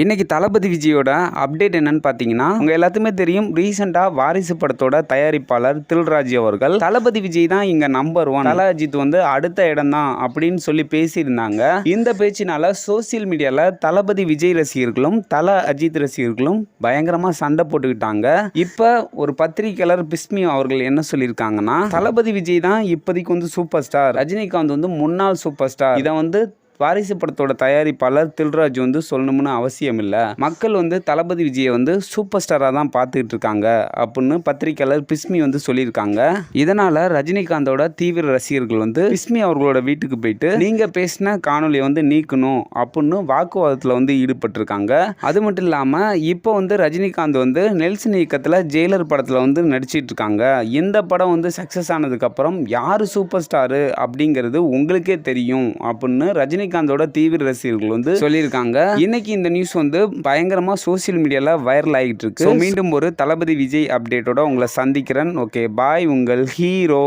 இன்னைக்கு தளபதி விஜயோட அப்டேட் என்னன்னு பார்த்தீங்கன்னா உங்க எல்லாத்துக்குமே தெரியும் ரீசெண்டாக வாரிசு படத்தோட தயாரிப்பாளர் தில்ராஜ் அவர்கள். தளபதி விஜய் தான் இங்க நம்பர் ஒன் தலாஜித் வந்து அடுத்த இடம் தான் அப்படின்னு சொல்லி பேசியிருந்தாங்க. இந்த பேச்சினால சோசியல் மீடியால தளபதி விஜய் ரசிகர்களும் தல அஜித் ரசிகர்களும் பயங்கரமா சண்டை போட்டுக்கிட்டாங்க. இப்ப ஒரு பத்திரிகையாளர் பிஸ்மி அவர்கள் என்ன சொல்லியிருக்காங்கன்னா தளபதி விஜய் தான் இப்போதைக்கு வந்து சூப்பர் ஸ்டார் ரஜினிகாந்த் வந்து முன்னாள் சூப்பர் ஸ்டார் இதை வந்து வாரிசு படத்தோட தயாரிப்பாளர் தில்ராஜ் வந்து சொல்லணும்னு அவசியம் இல்லை மக்கள் வந்து தளபதி விஜயை வந்து சூப்பர் ஸ்டாராக தான் பார்த்துக்கிட்டு இருக்காங்க அப்படின்னு பத்திரிக்கையாளர் பிஸ்மி வந்து சொல்லியிருக்காங்க. இதனால ரஜினிகாந்தோட தீவிர ரசிகர்கள் வந்து பிஸ்மி அவர்களோட வீட்டுக்கு போயிட்டு நீங்க பேசின காணொலியை வந்து நீக்கணும் அப்படின்னு வாக்குவாதத்தில் வந்து ஈடுபட்டிருக்காங்க. அது மட்டும் இல்லாமல் இப்போ வந்து ரஜினிகாந்த் வந்து நெல்சன் இயக்கத்தில் ஜெயிலர் படத்தில் வந்து நடிச்சிட்டு இருக்காங்க. இந்த படம் வந்து சக்ஸஸ் ஆனதுக்கப்புறம் யார் சூப்பர் ஸ்டாரு அப்படிங்கிறது உங்களுக்கே தெரியும் அப்படின்னு ரஜினிகாந்தோட தீவிர ரசிகர்கள் வந்து சொல்லியிருக்காங்க. இன்னைக்கு இந்த நியூஸ் வந்து பயங்கரமா சோசியல் மீடியால வைரல் ஆகிட்டு இருக்கு. மீண்டும் ஒரு தளபதி விஜய் அப்டேட்டோட உங்களை சந்திக்கிறேன். ஓகே பாய் உங்கள் ஹீரோ